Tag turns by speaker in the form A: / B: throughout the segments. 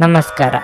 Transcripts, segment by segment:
A: ನಮಸ್ಕಾರ.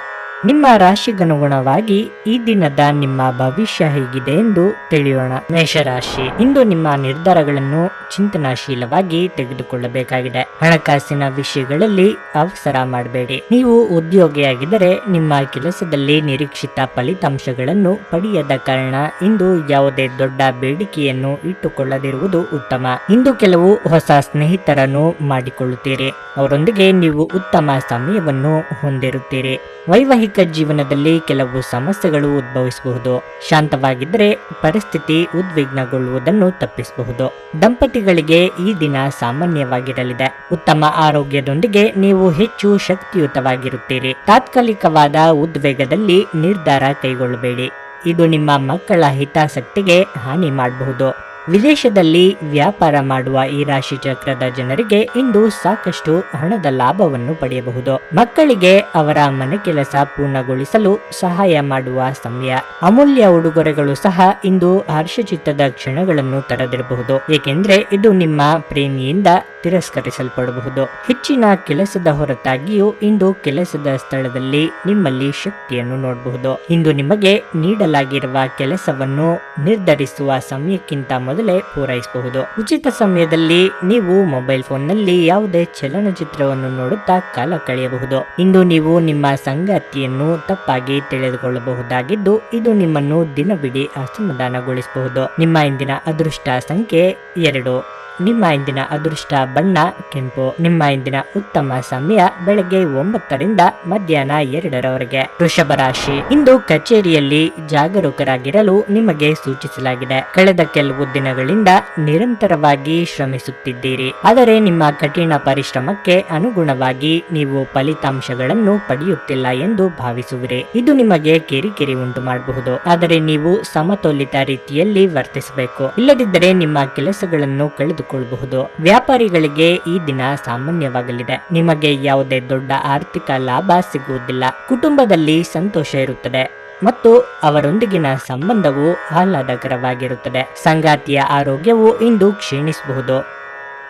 A: ನಿಮ್ಮ ರಾಶಿಗನುಗುಣವಾಗಿ ಈ ದಿನದ ನಿಮ್ಮ ಭವಿಷ್ಯ ಹೇಗಿದೆ ಎಂದು ತಿಳಿಯೋಣ. ಮೇಷರಾಶಿ, ಇಂದು ನಿಮ್ಮ ನಿರ್ಧಾರಗಳನ್ನು ಚಿಂತನಾಶೀಲವಾಗಿ ತೆಗೆದುಕೊಳ್ಳಬೇಕಾಗಿದೆ. ಹಣಕಾಸಿನ ವಿಷಯಗಳಲ್ಲಿ ಅವಸರ ಮಾಡಬೇಡಿ. ನೀವು ಉದ್ಯೋಗಿಯಾಗಿದ್ದರೆ ನಿಮ್ಮ ಕೆಲಸದಲ್ಲಿ ನಿರೀಕ್ಷಿತ ಫಲಿತಾಂಶಗಳನ್ನು ಪಡೆಯದ ಕಾರಣ ಇಂದು ಯಾವುದೇ ದೊಡ್ಡ ಬೇಡಿಕೆಯನ್ನು ಇಟ್ಟುಕೊಳ್ಳದಿರುವುದು ಉತ್ತಮ. ಇಂದು ಕೆಲವು ಹೊಸ ಸ್ನೇಹಿತರನ್ನು ಮಾಡಿಕೊಳ್ಳುತ್ತೀರಿ. ಅವರೊಂದಿಗೆ ನೀವು ಉತ್ತಮ ಸಮಯವನ್ನು ಹೊಂದಿರುತ್ತೀರಿ. ವೈವಾಹಿಕ ಜೀವನದಲ್ಲಿ ಕೆಲವು ಸಮಸ್ಯೆಗಳು ಉದ್ಭವಿಸಬಹುದು. ಶಾಂತವಾಗಿದ್ದರೆ ಪರಿಸ್ಥಿತಿ ಉದ್ವಿಗ್ನಗೊಳ್ಳುವುದನ್ನು ತಪ್ಪಿಸಬಹುದು. ದಂಪತಿಗಳಿಗೆ ಈ ದಿನ ಸಾಮಾನ್ಯವಾಗಿರಲಿದೆ. ಉತ್ತಮ ಆರೋಗ್ಯದೊಂದಿಗೆ ನೀವು ಹೆಚ್ಚು ಶಕ್ತಿಯುತವಾಗಿರುತ್ತೀರಿ. ತಾತ್ಕಾಲಿಕವಾದ ಉದ್ವೇಗದಲ್ಲಿ ನಿರ್ಧಾರ ಕೈಗೊಳ್ಳಬೇಡಿ. ಇದು ನಿಮ್ಮ ಮಕ್ಕಳ ಹಿತಾಸಕ್ತಿಗೆ ಹಾನಿ ಮಾಡಬಹುದು. ವಿದೇಶದಲ್ಲಿ ವ್ಯಾಪಾರ ಮಾಡುವ ಈ ರಾಶಿ ಚಕ್ರದ ಜನರಿಗೆ ಇಂದು ಸಾಕಷ್ಟು ಹಣದ ಲಾಭವನ್ನು ಪಡೆಯಬಹುದು. ಮಕ್ಕಳಿಗೆ ಅವರ ಮನೆ ಕೆಲಸ ಪೂರ್ಣಗೊಳಿಸಲು ಸಹಾಯ ಮಾಡುವ ಸಮಯ. ಅಮೂಲ್ಯ ಉಡುಗೊರೆಗಳು ಸಹ ಇಂದು ಹರ್ಷಚಿತ್ತದ ಕ್ಷಣಗಳನ್ನು ತರದಿರಬಹುದು. ಏಕೆಂದ್ರೆ ಇದು ನಿಮ್ಮ ಪ್ರೇಮಿಯಿಂದ ತಿರಸ್ಕರಿಸಲ್ಪಡಬಹುದು. ಹೆಚ್ಚಿನ ಕೆಲಸದ ಹೊರತಾಗಿಯೂ ಇಂದು ಕೆಲಸದ ಸ್ಥಳದಲ್ಲಿ ನಿಮ್ಮಲ್ಲಿ ಶಕ್ತಿಯನ್ನು ನೋಡಬಹುದು. ಇಂದು ನಿಮಗೆ ನೀಡಲಾಗಿರುವ ಕೆಲಸವನ್ನು ನಿರ್ಧರಿಸುವ ಸಮಯಕ್ಕಿಂತ ಮೊದಲೇ ಪೂರೈಸಬಹುದು. ಉಚಿತ ಸಮಯದಲ್ಲಿ ನೀವು ಮೊಬೈಲ್ ಫೋನ್ನಲ್ಲಿ ಯಾವುದೇ ಚಲನಚಿತ್ರವನ್ನು ನೋಡುತ್ತಾ ಕಾಲ ಕಳೆಯಬಹುದು. ಇಂದು ನೀವು ನಿಮ್ಮ ಸಂಗಾತಿಯನ್ನು ತಪ್ಪಾಗಿ ತಿಳಿದುಕೊಳ್ಳಬಹುದಾಗಿದ್ದು, ಇದು ನಿಮ್ಮನ್ನು ದಿನವಿಡೀ ಅಸಮಾಧಾನಗೊಳಿಸಬಹುದು. ನಿಮ್ಮ ಇಂದಿನ ಅದೃಷ್ಟ ಸಂಖ್ಯೆ ಎರಡು. ನಿಮ್ಮ ಇಂದಿನ ಅದೃಷ್ಟ ಬಣ್ಣ, ಕೆಂಪು. ನಿಮ್ಮ ಇಂದಿನ ಉತ್ತಮ ಸಮಯ ಬೆಳಗ್ಗೆ ಒಂಬತ್ತರಿಂದ ಮಧ್ಯಾಹ್ನ ಎರಡರವರೆಗೆ. ವೃಷಭ ರಾಶಿ. ಇಂದು ಕಚೇರಿಯಲ್ಲಿ ಜಾಗರೂಕರಾಗಿರಲು ನಿಮಗೆ ಸೂಚಿಸಲಾಗಿದೆ. ಕಳೆದ ಕೆಲವು ದಿನಗಳಿಂದ ನಿರಂತರವಾಗಿ ಶ್ರಮಿಸುತ್ತಿದ್ದೀರಿ. ಆದರೆ ನಿಮ್ಮ ಕಠಿಣ ಪರಿಶ್ರಮಕ್ಕೆ ಅನುಗುಣವಾಗಿ ನೀವು ಫಲಿತಾಂಶಗಳನ್ನು ಪಡೆಯುತ್ತಿಲ್ಲ ಎಂದು ಭಾವಿಸುವಿರಿ. ಇದು ನಿಮಗೆ ಕಿರಿಕಿರಿ ಉಂಟು ಮಾಡಬಹುದು. ಆದರೆ ನೀವು ಸಮತೋಲಿತ ರೀತಿಯಲ್ಲಿ ವರ್ತಿಸಬೇಕು. ಇಲ್ಲದಿದ್ದರೆ ನಿಮ್ಮ ಕೆಲಸಗಳನ್ನು ಕಳೆದುಕೊಳ್ಳಬಹುದು ವ್ಯಾಪಾರಿಗಳಿಗೆ ಈ ದಿನ ಸಾಮಾನ್ಯವಾಗಲಿದೆ. ನಿಮಗೆ ಯಾವುದೇ ದೊಡ್ಡ ಆರ್ಥಿಕ ಲಾಭ ಸಿಗುವುದಿಲ್ಲ. ಕುಟುಂಬದಲ್ಲಿ ಸಂತೋಷ ಇರುತ್ತದೆ. ಮತ್ತು ಅವರೊಂದಿಗಿನ ಸಂಬಂಧವು ಆಹ್ಲಾದಕರವಾಗಿರುತ್ತದೆ. ಸಂಗಾತಿಯ ಆರೋಗ್ಯವು ಇಂದು ಕ್ಷೀಣಿಸಬಹುದು.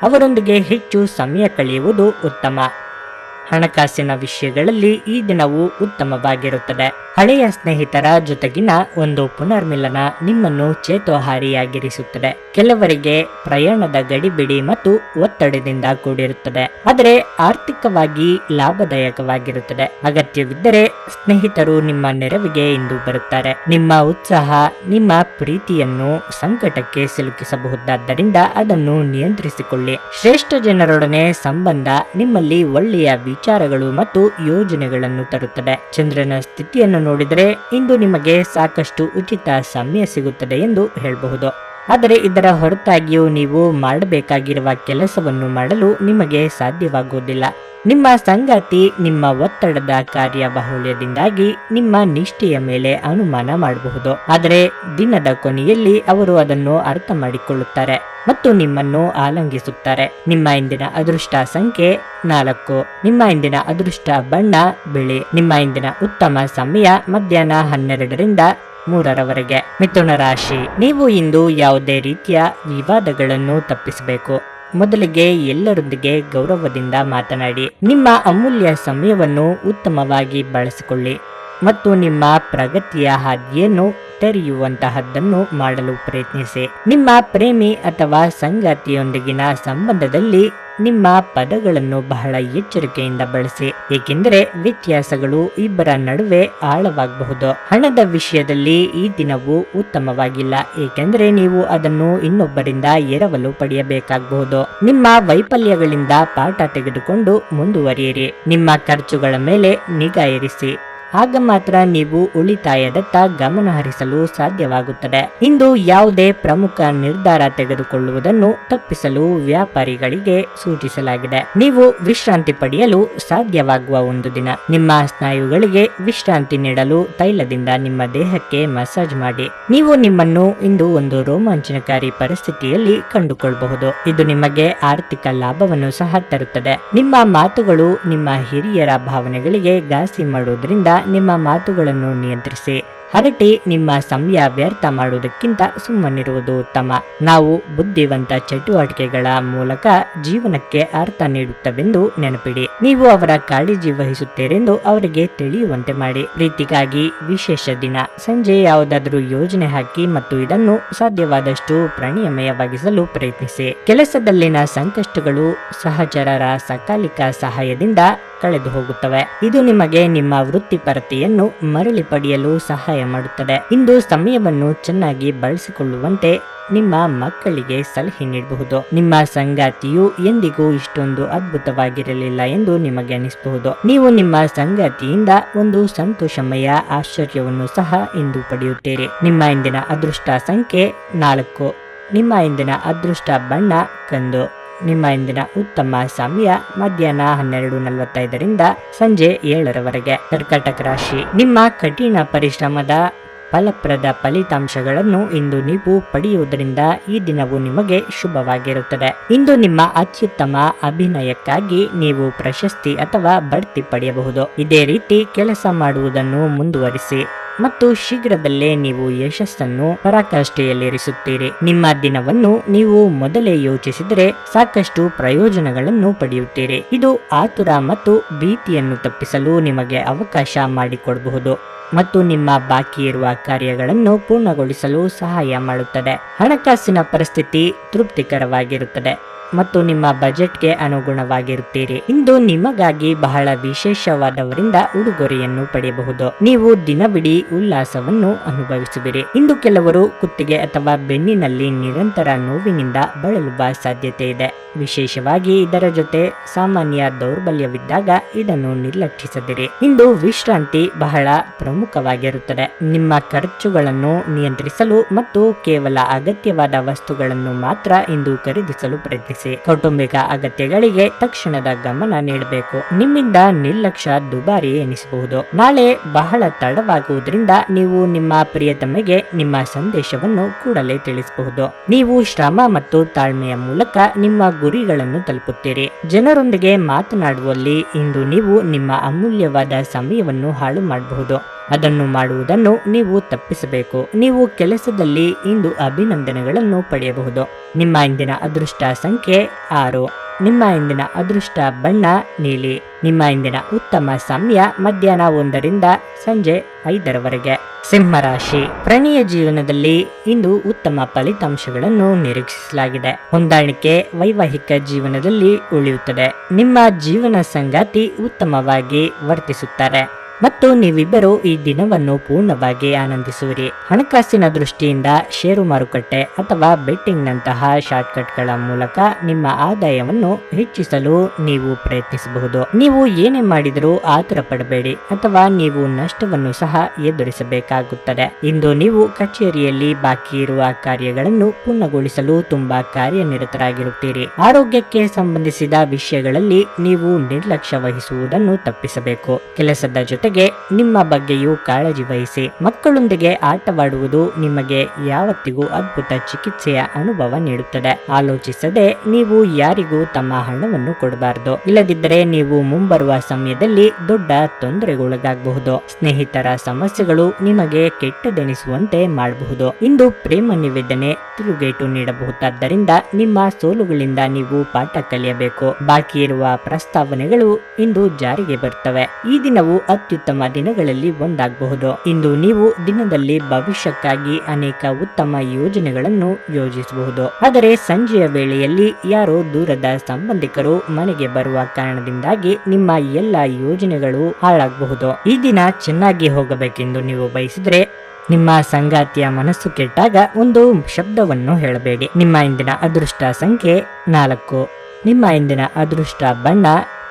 A: ಅವರೊಂದಿಗೆ ಹೆಚ್ಚು ಸಮಯ ಕಳೆಯುವುದು ಉತ್ತಮ. ಹಣಕಾಸಿನ ವಿಷಯಗಳಲ್ಲಿ ಈ ದಿನವು ಉತ್ತಮವಾಗಿರುತ್ತದೆ. ಹಳೆಯ ಸ್ನೇಹಿತರ ಜೊತೆಗಿನ ಒಂದು ಪುನರ್ಮಿಲನ ನಿಮ್ಮನ್ನು ಚೇತೋಹಾರಿಯಾಗಿರಿಸುತ್ತದೆ. ಕೆಲವರಿಗೆ ಪ್ರಯಾಣದ ಗಡಿಬಿಡಿ ಮತ್ತು ಒತ್ತಡದಿಂದ ಕೂಡಿರುತ್ತದೆ. ಆದರೆ ಆರ್ಥಿಕವಾಗಿ ಲಾಭದಾಯಕವಾಗಿರುತ್ತದೆ. ಅಗತ್ಯವಿದ್ದರೆ ಸ್ನೇಹಿತರು ನಿಮ್ಮ ನೆರವಿಗೆ ಇಂದು ಬರುತ್ತಾರೆ. ನಿಮ್ಮ ಉತ್ಸಾಹ, ನಿಮ್ಮ ಪ್ರೀತಿಯನ್ನು ಸಂಕಟಕ್ಕೆ ಸಿಲುಕಿಸಬಹುದಾದ್ದರಿಂದ ಅದನ್ನು ನಿಯಂತ್ರಿಸಿಕೊಳ್ಳಿ. ಶ್ರೇಷ್ಠ ಜನರೊಡನೆ ಸಂಬಂಧ ನಿಮ್ಮಲ್ಲಿ ಒಳ್ಳೆಯ ವಿಚಾರಗಳು ಮತ್ತು ಯೋಜನೆಗಳನ್ನು ತರುತ್ತದೆ. ಚಂದ್ರನ ಸ್ಥಿತಿಯನ್ನು ನೋಡಿದರೆ ಇಂದು ನಿಮಗೆ ಸಾಕಷ್ಟು ಉಚಿತ ಸಮಯ ಸಿಗುತ್ತದೆ ಎಂದು ಹೇಳಬಹುದು. ಆದರೆ ಇದರ ಹೊರತಾಗಿಯೂ ನೀವು ಮಾಡಬೇಕಾಗಿರುವ ಕೆಲಸವನ್ನು ಮಾಡಲು ನಿಮಗೆ ಸಾಧ್ಯವಾಗುವುದಿಲ್ಲ. ನಿಮ್ಮ ಸಂಗಾತಿ ನಿಮ್ಮ ಒತ್ತಡದ ಕಾರ್ಯಬಾಹುಳ್ಯದಿಂದಾಗಿ ನಿಮ್ಮ ನಿಷ್ಠೆಯ ಮೇಲೆ ಅನುಮಾನ ಮಾಡಬಹುದು. ಆದರೆ ದಿನದ ಕೊನೆಯಲ್ಲಿ ಅವರು ಅದನ್ನು ಅರ್ಥ ಮಾಡಿಕೊಳ್ಳುತ್ತಾರೆ. ಮತ್ತು ನಿಮ್ಮನ್ನು ಆಲಂಗಿಸುತ್ತಾರೆ. ನಿಮ್ಮ ಇಂದಿನ ಅದೃಷ್ಟ ಸಂಖ್ಯೆ ನಾಲ್ಕು. ನಿಮ್ಮ ಇಂದಿನ ಅದೃಷ್ಟ ಬಣ್ಣ ಬಿಳಿ. ನಿಮ್ಮ ಇಂದಿನ ಉತ್ತಮ ಸಮಯ ಮಧ್ಯಾಹ್ನ ಹನ್ನೆರಡರಿಂದ ಮೂರರವರೆಗೆ. ಮಿಥುನ ರಾಶಿ. ನೀವು ಇಂದು ಯಾವುದೇ ರೀತಿಯ ವಿವಾದಗಳನ್ನು ತಪ್ಪಿಸಬೇಕು. ಮೊದಲಿಗೆ ಎಲ್ಲರೊಂದಿಗೆ ಗೌರವದಿಂದ ಮಾತನಾಡಿ. ನಿಮ್ಮ ಅಮೂಲ್ಯ ಸಮಯವನ್ನು ಉತ್ತಮವಾಗಿ ಬಳಸಿಕೊಳ್ಳಿ. ಮತ್ತು ನಿಮ್ಮ ಪ್ರಗತಿಯ ಹಾದಿಯನ್ನು ತೆರೆಯುವಂತಹದ್ದನ್ನು ಮಾಡಲು ಪ್ರಯತ್ನಿಸಿ. ನಿಮ್ಮ ಪ್ರೇಮಿ ಅಥವಾ ಸಂಗಾತಿಯೊಂದಿಗಿನ ಸಂಬಂಧದಲ್ಲಿ ನಿಮ್ಮ ಪದಗಳನ್ನು ಬಹಳ ಎಚ್ಚರಿಕೆಯಿಂದ ಬಳಸಿ. ಏಕೆಂದರೆ ವ್ಯತ್ಯಾಸಗಳು ಇಬ್ಬರ ನಡುವೆ ಆಳವಾಗಬಹುದು. ಹಣದ ವಿಷಯದಲ್ಲಿ ಈ ದಿನವು ಉತ್ತಮವಾಗಿಲ್ಲ. ಏಕೆಂದರೆ ನೀವು ಅದನ್ನು ಇನ್ನೊಬ್ಬರಿಂದ ಎರವಲು ಪಡೆಯಬೇಕಾಗಬಹುದು. ನಿಮ್ಮ ವೈಫಲ್ಯಗಳಿಂದ ಪಾಠ ತೆಗೆದುಕೊಂಡು ಮುಂದುವರಿಯಿರಿ. ನಿಮ್ಮ ಖರ್ಚುಗಳ ಮೇಲೆ ನಿಗಾ ಇರಿಸಿ. ಆಗ ಮಾತ್ರ ನೀವು ಉಳಿತಾಯದತ್ತ ಗಮನ ಹರಿಸಲು ಸಾಧ್ಯವಾಗುತ್ತದೆ. ಇಂದು ಯಾವುದೇ ಪ್ರಮುಖ ನಿರ್ಧಾರ ತೆಗೆದುಕೊಳ್ಳುವುದನ್ನು ತಪ್ಪಿಸಲು ವ್ಯಾಪಾರಿಗಳಿಗೆ ಸೂಚಿಸಲಾಗಿದೆ. ನೀವು ವಿಶ್ರಾಂತಿ ಪಡೆಯಲು ಸಾಧ್ಯವಾಗುವ ಒಂದು ದಿನ. ನಿಮ್ಮ ಸ್ನಾಯುಗಳಿಗೆ ವಿಶ್ರಾಂತಿ ನೀಡಲು ತೈಲದಿಂದ ನಿಮ್ಮ ದೇಹಕ್ಕೆ ಮಸಾಜ್ ಮಾಡಿ. ನೀವು ನಿಮ್ಮನ್ನು ಇಂದು ಒಂದು ರೋಮಾಂಚನಕಾರಿ ಪರಿಸ್ಥಿತಿಯಲ್ಲಿ ಕಂಡುಕೊಳ್ಳಬಹುದು ಇದು ನಿಮಗೆ ಆರ್ಥಿಕ ಲಾಭವನ್ನು ಸಹ ತರುತ್ತದೆ. ನಿಮ್ಮ ಮಾತುಗಳು ನಿಮ್ಮ ಹಿರಿಯರ ಭಾವನೆಗಳಿಗೆ ಘಾಸಿ ಮಾಡುವುದರಿಂದ ನಿಮ್ಮ ಮಾತುಗಳನ್ನು ನಿಯಂತ್ರಿಸಿ. ಹರಟೆ ನಿಮ್ಮ ಸಮಯ ವ್ಯರ್ಥ ಮಾಡುವುದಕ್ಕಿಂತ ಸುಮ್ಮನಿರುವುದು ಉತ್ತಮ. ನಾವು ಬುದ್ಧಿವಂತ ಚಟುವಟಿಕೆಗಳ ಮೂಲಕ ಜೀವನಕ್ಕೆ ಅರ್ಥ ನೀಡುತ್ತವೆಂದು ನೆನಪಿಡಿ. ನೀವು ಅವರ ಕಾಳಜಿ ವಹಿಸುತ್ತೀರೆಂದು ಅವರಿಗೆ ತಿಳಿಯುವಂತೆ ಮಾಡಿ. ಪ್ರೀತಿಗಾಗಿ ವಿಶೇಷ ದಿನ. ಸಂಜೆ ಯಾವುದಾದರೂ ಯೋಜನೆ ಹಾಕಿ ಮತ್ತು ಇದನ್ನು ಸಾಧ್ಯವಾದಷ್ಟು ಪ್ರಣಯಮಯವಾಗಿಸಲು ಪ್ರಯತ್ನಿಸಿ. ಕೆಲಸದಲ್ಲಿನ ಸಂಕಷ್ಟಗಳು ಸಹಚರರ ಸಕಾಲಿಕ ಸಹಾಯದಿಂದ ಕಳೆದು ಹೋಗುತ್ತವೆ. ಇದು ನಿಮಗೆ ನಿಮ್ಮ ವೃತ್ತಿಪರತೆಯನ್ನು ಮರಳಿ ಪಡೆಯಲು ಸಹಾಯ ಮಾಡುತ್ತದೆ. ಇಂದು ಸಮಯವನ್ನು ಚೆನ್ನಾಗಿ ಬಳಸಿಕೊಳ್ಳುವಂತೆ ನಿಮ್ಮ ಮಕ್ಕಳಿಗೆ ಸಲಹೆ ನೀಡಬಹುದು. ನಿಮ್ಮ ಸಂಗಾತಿಯು ಎಂದಿಗೂ ಇಷ್ಟೊಂದು ಅದ್ಭುತವಾಗಿರಲಿಲ್ಲ ಎಂದು ನಿಮಗೆ ಅನಿಸಬಹುದು. ನೀವು ನಿಮ್ಮ ಸಂಗಾತಿಯಿಂದ ಒಂದು ಸಂತೋಷಮಯ ಆಶ್ಚರ್ಯವನ್ನು ಸಹ ಇಂದು ಪಡೆಯುತ್ತೀರಿ. ನಿಮ್ಮ ಇಂದಿನ ಅದೃಷ್ಟ ಸಂಖ್ಯೆ ನಾಲ್ಕು. ನಿಮ್ಮ ಇಂದಿನ ಅದೃಷ್ಟ ಬಣ್ಣ ಕಂದು. ನಿಮ್ಮ ಇಂದಿನ ಉತ್ತಮ ಸಮಯ ಮಧ್ಯಾಹ್ನ ಹನ್ನೆರಡು ನಲವತ್ತೈದರಿಂದ ಸಂಜೆ ಏಳರವರೆಗೆ. ಕರ್ಕಾಟಕ ರಾಶಿ. ನಿಮ್ಮ ಕಠಿಣ ಪರಿಶ್ರಮದ ಫಲಪ್ರದ ಫಲಿತಾಂಶಗಳನ್ನು ಇಂದು ನೀವು ಪಡೆಯುವುದರಿಂದ ಈ ದಿನವು ನಿಮಗೆ ಶುಭವಾಗಿರುತ್ತದೆ. ಇಂದು ನಿಮ್ಮ ಅತ್ಯುತ್ತಮ ಅಭಿನಯಕ್ಕಾಗಿ ನೀವು ಪ್ರಶಸ್ತಿ ಅಥವಾ ಬಡ್ತಿ ಪಡೆಯಬಹುದು. ಇದೇ ರೀತಿ ಕೆಲಸ ಮಾಡುವುದನ್ನು ಮುಂದುವರಿಸಿ ಮತ್ತು ಶೀಘ್ರದಲ್ಲೇ ನೀವು ಯಶಸ್ಸನ್ನು ಪರಾಕಾಷ್ಠೆಯಲ್ಲಿರಿಸುತ್ತೀರಿ. ನಿಮ್ಮ ದಿನವನ್ನು ನೀವು ಮೊದಲೇ ಯೋಚಿಸಿದರೆ ಸಾಕಷ್ಟು ಪ್ರಯೋಜನಗಳನ್ನು ಪಡೆಯುತ್ತೀರಿ. ಇದು ಆತುರ ಮತ್ತು ಭೀತಿಯನ್ನು ತಪ್ಪಿಸಲು ನಿಮಗೆ ಅವಕಾಶ ಮಾಡಿಕೊಡಬಹುದು. ಮತ್ತು ನಿಮ್ಮ ಬಾಕಿ ಇರುವ ಕಾರ್ಯಗಳನ್ನು ಪೂರ್ಣಗೊಳಿಸಲು ಸಹಾಯ ಮಾಡುತ್ತದೆ. ಹಣಕಾಸಿನ ಪರಿಸ್ಥಿತಿ ತೃಪ್ತಿಕರವಾಗಿರುತ್ತದೆ. ಮತ್ತು ನಿಮ್ಮ ಬಜೆಟ್ಗೆ ಅನುಗುಣವಾಗಿರುತ್ತೀರಿ. ಇಂದು ನಿಮಗಾಗಿ ಬಹಳ ವಿಶೇಷವಾದವರಿಂದ ಉಡುಗೊರೆಯನ್ನು ಪಡೆಯಬಹುದು. ನೀವು ದಿನವಿಡೀ ಉಲ್ಲಾಸವನ್ನು ಅನುಭವಿಸುವಿರಿ. ಇಂದು ಕೆಲವರು ಕುತ್ತಿಗೆ ಅಥವಾ ಬೆನ್ನಿನಲ್ಲಿ ನಿರಂತರ ನೋವಿನಿಂದ ಬಳಲುವ ಸಾಧ್ಯತೆ ಇದೆ. ವಿಶೇಷವಾಗಿ ಇದರ ಜೊತೆ ಸಾಮಾನ್ಯ ದೌರ್ಬಲ್ಯವಿದ್ದಾಗ ಇದನ್ನು ನಿರ್ಲಕ್ಷಿಸದಿರಿ. ಇಂದು ವಿಶ್ರಾಂತಿ ಬಹಳ ಪ್ರಮುಖವಾಗಿರುತ್ತದೆ. ನಿಮ್ಮ ಖರ್ಚುಗಳನ್ನು ನಿಯಂತ್ರಿಸಲು ಮತ್ತು ಕೇವಲ ಅಗತ್ಯವಾದ ವಸ್ತುಗಳನ್ನು ಮಾತ್ರ ಇಂದು ಖರೀದಿಸಲು ಪ್ರಯತ್ನಿಸಿ. ಕೌಟುಂಬಿಕ ಅಗತ್ಯಗಳಿಗೆ ತಕ್ಷಣದ ಗಮನ ನೀಡಬೇಕು. ನಿಮ್ಮಿಂದ ನಿರ್ಲಕ್ಷ್ಯ ದುಬಾರಿ ಎನಿಸಬಹುದು. ನಾಳೆ ಬಹಳ ತಡವಾಗುವುದರಿಂದ ನೀವು ನಿಮ್ಮ ಪ್ರಿಯತಮೆಗೆ ನಿಮ್ಮ ಸಂದೇಶವನ್ನು ಕೂಡಲೇ ತಿಳಿಸಬಹುದು. ನೀವು ಶ್ರಮ ಮತ್ತು ತಾಳ್ಮೆಯ ಮೂಲಕ ನಿಮ್ಮ ಗುರಿಗಳನ್ನು ತಲುಪುತ್ತೀರಿ. ಜನರೊಂದಿಗೆ ಮಾತನಾಡುವಲ್ಲಿ ಇಂದು ನೀವು ನಿಮ್ಮ ಅಮೂಲ್ಯವಾದ ಸಮಯವನ್ನು ಹಾಳು ಮಾಡಬಹುದು. ಅದನ್ನು ಮಾಡುವುದನ್ನು ನೀವು ತಪ್ಪಿಸಬೇಕು. ನೀವು ಕೆಲಸದಲ್ಲಿ ಇಂದು ಅಭಿನಂದನೆಗಳನ್ನು ಪಡೆಯಬಹುದು. ನಿಮ್ಮ ಇಂದಿನ ಅದೃಷ್ಟ ಸಂಖ್ಯೆ ಆರು. ನಿಮ್ಮ ಇಂದಿನ ಅದೃಷ್ಟ ಬಣ್ಣ ನೀಲಿ. ನಿಮ್ಮ ಇಂದಿನ ಉತ್ತಮ ಸಮಯ ಮಧ್ಯಾಹ್ನ ಒಂದರಿಂದ ಸಂಜೆ ಐದರವರೆಗೆ. ಸಿಂಹರಾಶಿ ಪ್ರಣಿಯ ಜೀವನದಲ್ಲಿ ಇಂದು ಉತ್ತಮ ಫಲಿತಾಂಶಗಳನ್ನು ನಿರೀಕ್ಷಿಸಲಾಗಿದೆ. ಹೊಂದಾಣಿಕೆ ವೈವಾಹಿಕ ಜೀವನದಲ್ಲಿ ಉಳಿಯುತ್ತದೆ. ನಿಮ್ಮ ಜೀವನ ಸಂಗಾತಿ ಉತ್ತಮವಾಗಿ ವರ್ತಿಸುತ್ತಾರೆ. ಮತ್ತು ನೀವಿಬ್ಬರು ಈ ದಿನವನ್ನು ಪೂರ್ಣವಾಗಿ ಆನಂದಿಸುವಿರಿ. ಹಣಕಾಸಿನ ದೃಷ್ಟಿಯಿಂದ ಷೇರು ಮಾರುಕಟ್ಟೆ ಅಥವಾ ಬೆಟ್ಟಿಂಗ್ನಂತಹ ಶಾರ್ಟ್ಕಟ್ಗಳ ಮೂಲಕ ನಿಮ್ಮ ಆದಾಯವನ್ನು ಹೆಚ್ಚಿಸಲು ನೀವು ಪ್ರಯತ್ನಿಸಬಹುದು. ನೀವು ಏನೇ ಮಾಡಿದರೂ ಆತರ ಪಡಬೇಡಿ ಅಥವಾ ನೀವು ನಷ್ಟವನ್ನು ಸಹ ಎದುರಿಸಬೇಕಾಗುತ್ತದೆ. ಇಂದು ನೀವು ಕಚೇರಿಯಲ್ಲಿ ಬಾಕಿ ಇರುವ ಕಾರ್ಯಗಳನ್ನು ಪೂರ್ಣಗೊಳಿಸಲು ತುಂಬಾ ಕಾರ್ಯನಿರತರಾಗಿರುತ್ತೀರಿ. ಆರೋಗ್ಯಕ್ಕೆ ಸಂಬಂಧಿಸಿದ ವಿಷಯಗಳಲ್ಲಿ ನೀವು ನಿರ್ಲಕ್ಷ್ಯ ವಹಿಸುವುದನ್ನು ತಪ್ಪಿಸಬೇಕು. ಕೆಲಸದ ಜೊತೆಗೆ ನಿಮ್ಮ ಬಗ್ಗೆಯೂ ಕಾಳಜಿ ವಹಿಸಿ. ಮಕ್ಕಳೊಂದಿಗೆ ಆಟವಾಡುವುದು ನಿಮಗೆ ಯಾವತ್ತಿಗೂ ಅದ್ಭುತ ಚಿಕಿತ್ಸೆಯ ಅನುಭವ ನೀಡುತ್ತದೆ. ಆಲೋಚಿಸದೆ ನೀವು ಯಾರಿಗೂ ತಮ್ಮ ಹಣವನ್ನು ಕೊಡಬಾರದು. ಇಲ್ಲದಿದ್ದರೆ ನೀವು ಮುಂಬರುವ ಸಮಯದಲ್ಲಿ ದೊಡ್ಡ ತೊಂದರೆಗೊಳಗಾಗಬಹುದು. ಸ್ನೇಹಿತರ ಸಮಸ್ಯೆಗಳು ನಿಮಗೆ ಕೆಟ್ಟದೆನಿಸುವಂತೆ ಮಾಡಬಹುದು. ಇಂದು ಪ್ರೇಮ ನಿವೇದನೆ ತಿರುಗೇಟು ನೀಡಬಹುದಾದ್ದರಿಂದ ನಿಮ್ಮ ಸೋಲುಗಳಿಂದ ನೀವು ಪಾಠ ಕಲಿಯಬೇಕು. ಬಾಕಿ ಇರುವ ಪ್ರಸ್ತಾವನೆಗಳು ಇಂದು ಜಾರಿಗೆ ಬರುತ್ತವೆ. ಈ ದಿನವು ಅತ್ಯುತ್ತಮ ದಿನಗಳಲ್ಲಿ ಒಂದಾಗಬಹುದು. ಇಂದು ನೀವು ದಿನದಲ್ಲಿ ಭವಿಷ್ಯಕ್ಕಾಗಿ ಅನೇಕ ಉತ್ತಮ ಯೋಜನೆಗಳನ್ನು ಯೋಜಿಸಬಹುದು. ಆದರೆ ಸಂಜೆಯ ವೇಳೆಯಲ್ಲಿ ಯಾರೋ ದೂರದ ಸಂಬಂಧಿಕರು ಮನೆಗೆ ಬರುವ ಕಾರಣದಿಂದಾಗಿ ನಿಮ್ಮ ಎಲ್ಲ ಯೋಜನೆಗಳು ಹಾಳಾಗಬಹುದು. ಈ ದಿನ ಚೆನ್ನಾಗಿ ಹೋಗಬೇಕೆಂದು ನೀವು ಬಯಸಿದ್ರೆ ನಿಮ್ಮ ಸಂಗಾತಿಯ ಮನಸ್ಸು ಕೆಟ್ಟಾಗ ಒಂದು ಶಬ್ದವನ್ನು ಹೇಳಬೇಡಿ. ನಿಮ್ಮ ಇಂದಿನ ಅದೃಷ್ಟ ಸಂಖ್ಯೆ ನಾಲ್ಕು. ನಿಮ್ಮ ಇಂದಿನ ಅದೃಷ್ಟ ಬಣ್ಣ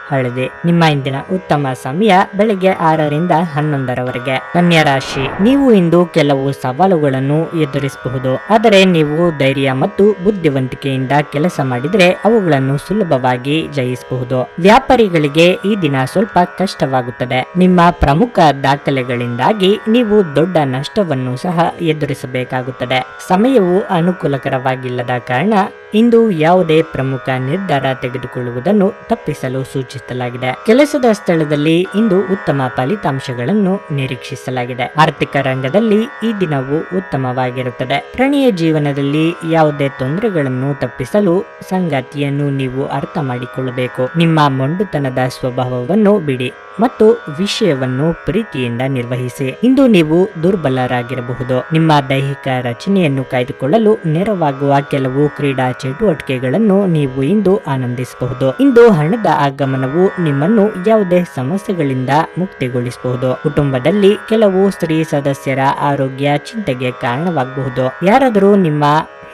A: ಹಳದಿ. ನಿಮ್ಮ ಇಂದಿನ ಉತ್ತಮ ಸಮಯ ಬೆಳಿಗ್ಗೆ ಆರರಿಂದ ಹನ್ನೊಂದರವರೆಗೆ. ಕನ್ಯಾ ರಾಶಿ, ನೀವು ಇಂದು ಕೆಲವು ಸವಾಲುಗಳನ್ನು ಎದುರಿಸಬಹುದು. ಆದರೆ ನೀವು ಧೈರ್ಯ ಮತ್ತು ಬುದ್ಧಿವಂತಿಕೆಯಿಂದ ಕೆಲಸ ಮಾಡಿದರೆ ಅವುಗಳನ್ನು ಸುಲಭವಾಗಿ ಜಯಿಸಬಹುದು. ವ್ಯಾಪಾರಿಗಳಿಗೆ ಈ ದಿನ ಸ್ವಲ್ಪ ಕಷ್ಟವಾಗುತ್ತದೆ. ನಿಮ್ಮ ಪ್ರಮುಖ ದಾಖಲೆಗಳಿಂದಾಗಿ ನೀವು ದೊಡ್ಡ ನಷ್ಟವನ್ನು ಸಹ ಎದುರಿಸಬೇಕಾಗುತ್ತದೆ. ಸಮಯವು ಅನುಕೂಲಕರವಾಗಿಲ್ಲದ ಕಾರಣ ಇಂದು ಯಾವುದೇ ಪ್ರಮುಖ ನಿರ್ಧಾರ ತೆಗೆದುಕೊಳ್ಳುವುದನ್ನು ತಪ್ಪಿಸಲು ಸೂಚಿಸುತ್ತದೆ. ಸೂಚಿಸಲಾಗಿದೆ ಕೆಲಸದ ಸ್ಥಳದಲ್ಲಿ ಇಂದು ಉತ್ತಮ ಫಲಿತಾಂಶಗಳನ್ನು ನಿರೀಕ್ಷಿಸಲಾಗಿದೆ. ಆರ್ಥಿಕ ರಂಗದಲ್ಲಿ ಈ ದಿನವು ಉತ್ತಮವಾಗಿರುತ್ತದೆ. ಪ್ರಣಿಯ ಜೀವನದಲ್ಲಿ ಯಾವುದೇ ತೊಂದರೆಗಳನ್ನು ತಪ್ಪಿಸಲು ಸಂಗಾತಿಯನ್ನು ನೀವು ಅರ್ಥ ಮಾಡಿಕೊಳ್ಳಬೇಕು. ನಿಮ್ಮ ಮೊಂಡುತನದ ಸ್ವಭಾವವನ್ನು ಬಿಡಿ ಮತ್ತು ವಿಷಯವನ್ನು ಪ್ರೀತಿಯಿಂದ ನಿರ್ವಹಿಸಿ. ಇಂದು ನೀವು ದುರ್ಬಲರಾಗಿರಬಹುದು. ನಿಮ್ಮ ದೈಹಿಕ ರಚನೆಯನ್ನು ಕಾಯ್ದುಕೊಳ್ಳಲು ನೆರವಾಗುವ ಕೆಲವು ಕ್ರೀಡಾ ಚಟುವಟಿಕೆಗಳನ್ನು ನೀವು ಇಂದು ಆನಂದಿಸಬಹುದು. ಇಂದು ಹಣದ ಆಗಮನವು ನಿಮ್ಮನ್ನು ಯಾವುದೇ ಸಮಸ್ಯೆಗಳಿಂದ ಮುಕ್ತಿಗೊಳಿಸಬಹುದು. ಕುಟುಂಬದಲ್ಲಿ ಕೆಲವು ಸ್ತ್ರೀ ಸದಸ್ಯರ ಆರೋಗ್ಯ ಚಿಂತೆಗೆ ಕಾರಣವಾಗಬಹುದು. ಯಾರಾದರೂ ನಿಮ್ಮ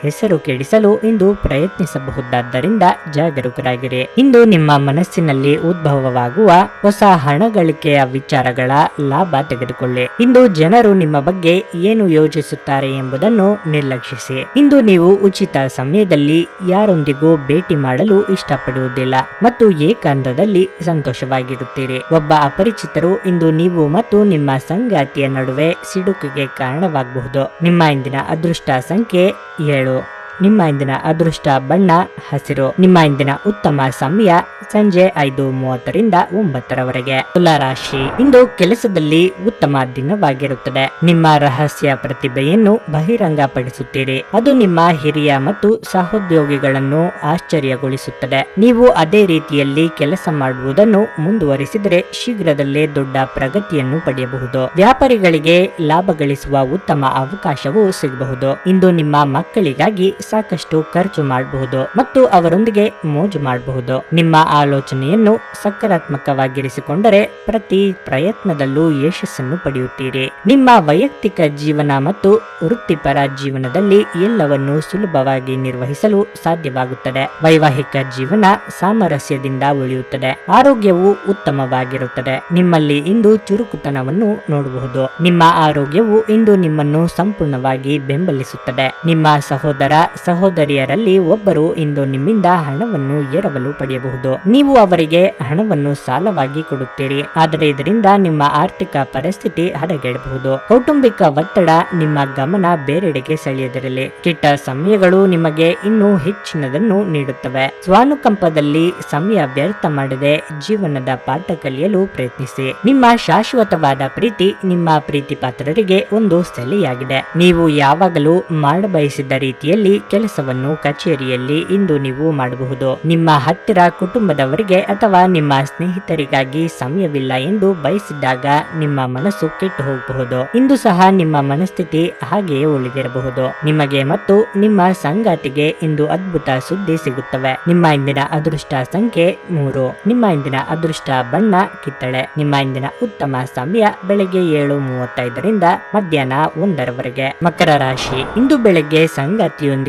A: ಹೆಸರು ಕೆಡಿಸಲು ಇಂದು ಪ್ರಯತ್ನಿಸಬಹುದಾದ್ದರಿಂದ ಜಾಗರೂಕರಾಗಿರಿ. ಇಂದು ನಿಮ್ಮ ಮನಸ್ಸಿನಲ್ಲಿ ಉದ್ಭವವಾಗುವ ಹೊಸ ಹಣ ಗಳಿಕೆಯ ವಿಚಾರಗಳ ಲಾಭ ತೆಗೆದುಕೊಳ್ಳಿ. ಇಂದು ಜನರು ನಿಮ್ಮ ಬಗ್ಗೆ ಏನು ಯೋಚಿಸುತ್ತಾರೆ ಎಂಬುದನ್ನು ನಿರ್ಲಕ್ಷಿಸಿ. ಇಂದು ನೀವು ಉಚಿತ ಸಮಯದಲ್ಲಿ ಯಾರೊಂದಿಗೂ ಭೇಟಿ ಮಾಡಲು ಇಷ್ಟಪಡುವುದಿಲ್ಲ ಮತ್ತು ಏಕಾಂತದಲ್ಲಿ ಸಂತೋಷವಾಗಿರುತ್ತೀರಿ. ಒಬ್ಬ ಅಪರಿಚಿತರು ಇಂದು ನೀವು ಮತ್ತು ನಿಮ್ಮ ಸಂಗಾತಿಯ ನಡುವೆ ಸಿಡುಕಿಗೆ ಕಾರಣವಾಗಬಹುದು. ನಿಮ್ಮ ಇಂದಿನ ಅದೃಷ್ಟ ಸಂಖ್ಯೆ ಏಳು. ನಿಮ್ಮ ಇಂದಿನ ಅದೃಷ್ಟ ಬಣ್ಣ ಹಸಿರು. ನಿಮ್ಮ ಇಂದಿನ ಉತ್ತಮ ಸಮಯ ಸಂಜೆ ಐದು ಮೂವತ್ತರಿಂದ ಒಂಬತ್ತರವರೆಗೆ. ತುಲಾರಾಶಿ ಇಂದು ಕೆಲಸದಲ್ಲಿ ಉತ್ತಮ ದಿನವಾಗಿರುತ್ತದೆ. ನಿಮ್ಮ ರಹಸ್ಯ ಪ್ರತಿಭೆಯನ್ನು ಬಹಿರಂಗಪಡಿಸುತ್ತೀರಿ. ಅದು ನಿಮ್ಮ ಹಿರಿಯ ಮತ್ತು ಸಹೋದ್ಯೋಗಿಗಳನ್ನು ಆಶ್ಚರ್ಯಗೊಳಿಸುತ್ತದೆ. ನೀವು ಅದೇ ರೀತಿಯಲ್ಲಿ ಕೆಲಸ ಮಾಡುವುದನ್ನು ಮುಂದುವರಿಸಿದರೆ ಶೀಘ್ರದಲ್ಲೇ ದೊಡ್ಡ ಪ್ರಗತಿಯನ್ನು ಪಡೆಯಬಹುದು. ವ್ಯಾಪಾರಿಗಳಿಗೆ ಲಾಭ ಗಳಿಸುವ ಉತ್ತಮ ಅವಕಾಶವೂ ಸಿಗಬಹುದು. ಇಂದು ನಿಮ್ಮ ಮಕ್ಕಳಿಗಾಗಿ ಸಾಕಷ್ಟು ಖರ್ಚು ಮಾಡಬಹುದು ಮತ್ತು ಅವರೊಂದಿಗೆ ಮೋಜು ಮಾಡಬಹುದು. ನಿಮ್ಮ ಆಲೋಚನೆಯನ್ನು ಸಕಾರಾತ್ಮಕವಾಗಿರಿಸಿಕೊಂಡರೆ ಪ್ರತಿ ಪ್ರಯತ್ನದಲ್ಲೂ ಯಶಸ್ಸನ್ನು ಪಡೆಯುತ್ತೀರಿ. ನಿಮ್ಮ ವೈಯಕ್ತಿಕ ಜೀವನ ಮತ್ತು ವೃತ್ತಿಪರ ಜೀವನದಲ್ಲಿ ಎಲ್ಲವನ್ನು ಸುಲಭವಾಗಿ ನಿರ್ವಹಿಸಲು ಸಾಧ್ಯವಾಗುತ್ತದೆ. ವೈವಾಹಿಕ ಜೀವನ ಸಾಮರಸ್ಯದಿಂದ ಉಳಿಯುತ್ತದೆ. ಆರೋಗ್ಯವು ಉತ್ತಮವಾಗಿರುತ್ತದೆ. ನಿಮ್ಮಲ್ಲಿ ಇಂದು ಚುರುಕುತನವನ್ನು ನೋಡಬಹುದು. ನಿಮ್ಮ ಆರೋಗ್ಯವು ಇಂದು ನಿಮ್ಮನ್ನು ಸಂಪೂರ್ಣವಾಗಿ ಬೆಂಬಲಿಸುತ್ತದೆ. ನಿಮ್ಮ ಸಹೋದರ ಸಹೋದರಿಯರಲ್ಲಿ ಒಬ್ಬರು ಇಂದು ನಿಮ್ಮಿಂದ ಹಣವನ್ನು ಎರವಲು ಪಡೆಯಬಹುದು. ನೀವು ಅವರಿಗೆ ಹಣವನ್ನು ಸಾಲವಾಗಿ ಕೊಡುತ್ತೀರಿ. ಆದರೆ ಇದರಿಂದ ನಿಮ್ಮ ಆರ್ಥಿಕ ಪರಿಸ್ಥಿತಿ ಹದಗೆಡಬಹುದು. ಕೌಟುಂಬಿಕ ಒತ್ತಡ ನಿಮ್ಮ ಗಮನ ಬೇರೆಡೆಗೆ ಸೆಳೆಯದಿರಲಿ. ಕೆಟ್ಟ ಸಮಯಗಳು ನಿಮಗೆ ಇನ್ನೂ ಹೆಚ್ಚಿನದನ್ನು ನೀಡುತ್ತವೆ. ಸ್ವಾನುಕಂಪದಲ್ಲಿ ಸಮಯ ವ್ಯರ್ಥ ಮಾಡದೆ ಜೀವನದ ಪಾಠ ಕಲಿಯಲು ಪ್ರಯತ್ನಿಸಿ. ನಿಮ್ಮ ಶಾಶ್ವತವಾದ ಪ್ರೀತಿ ನಿಮ್ಮ ಪ್ರೀತಿ ಪಾತ್ರರಿಗೆ ಒಂದು ಸೆಲೆಯಾಗಿದೆ. ನೀವು ಯಾವಾಗಲೂ ಮಾಡಬಯಸಿದ ರೀತಿಯಲ್ಲಿ ಕೆಲಸವನ್ನು ಕಚೇರಿಯಲ್ಲಿ ಇಂದು ನೀವು ಮಾಡಬಹುದು. ನಿಮ್ಮ ಹತ್ತಿರ ಕುಟುಂಬದವರಿಗೆ ಅಥವಾ ನಿಮ್ಮ ಸ್ನೇಹಿತರಿಗಾಗಿ ಸಮಯವಿಲ್ಲ ಎಂದು ಬಯಸಿದಾಗ ನಿಮ್ಮ ಮನಸ್ಸು ಕೆಟ್ಟು ಹೋಗಬಹುದು. ಇಂದು ಸಹ ನಿಮ್ಮ ಮನಸ್ಥಿತಿ ಹಾಗೆಯೇ ಉಳಿದಿರಬಹುದು. ನಿಮಗೆ ಮತ್ತು ನಿಮ್ಮ ಸಂಗಾತಿಗೆ ಇಂದು ಅದ್ಭುತ ಸುದ್ದಿ ಸಿಗುತ್ತವೆ. ನಿಮ್ಮ ಇಂದಿನ ಅದೃಷ್ಟ ಸಂಖ್ಯೆ ಮೂರು. ನಿಮ್ಮ ಇಂದಿನ ಅದೃಷ್ಟ ಬಣ್ಣ, ಕಿತ್ತಳೆ. ನಿಮ್ಮ ಇಂದಿನ ಉತ್ತಮ ಸಮಯ ಬೆಳಗ್ಗೆ ಏಳು ಮೂವತ್ತೈದರಿಂದ ಮಧ್ಯಾಹ್ನ ಒಂದರವರೆಗೆ. ಮಕರ ರಾಶಿ. ಇಂದು ಬೆಳಗ್ಗೆ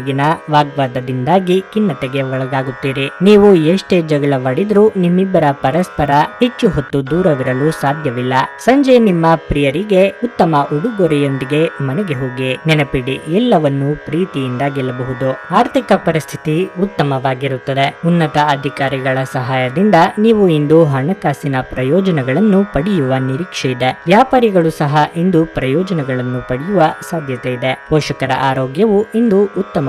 A: ಸಂಗಾತಿಯೊಂದಿಗಿನ ವಾಗ್ವಾದದಿಂದಾಗಿ ಖಿನ್ನತೆಗೆ ಒಳಗಾಗುತ್ತೀರಿ. ನೀವು ಎಷ್ಟೇ ಜಗಳವಾಡಿದ್ರೂ ನಿಮ್ಮಿಬ್ಬರ ಪರಸ್ಪರ ಹೆಚ್ಚು ಹೊತ್ತು ದೂರವಿರಲು ಸಾಧ್ಯವಿಲ್ಲ. ಸಂಜೆ ನಿಮ್ಮ ಪ್ರಿಯರಿಗೆ ಉತ್ತಮ ಉಡುಗೊರೆಯೊಂದಿಗೆ ಮನೆಗೆ ಹೋಗಿ ನೆನಪಿಡಿ, ಎಲ್ಲವನ್ನು ಪ್ರೀತಿಯಿಂದ ಗೆಲ್ಲಬಹುದು. ಆರ್ಥಿಕ ಪರಿಸ್ಥಿತಿ ಉತ್ತಮವಾಗಿರುತ್ತದೆ. ಉನ್ನತ ಅಧಿಕಾರಿಗಳ ಸಹಾಯದಿಂದ ನೀವು ಇಂದು ಹಣಕಾಸಿನ ಪ್ರಯೋಜನಗಳನ್ನು ಪಡೆಯುವ ನಿರೀಕ್ಷೆ ಇದೆ. ವ್ಯಾಪಾರಿಗಳು ಸಹ ಇಂದು ಪ್ರಯೋಜನಗಳನ್ನು ಪಡೆಯುವ ಸಾಧ್ಯತೆ ಇದೆ. ಪೋಷಕರ ಆರೋಗ್ಯವು ಇಂದು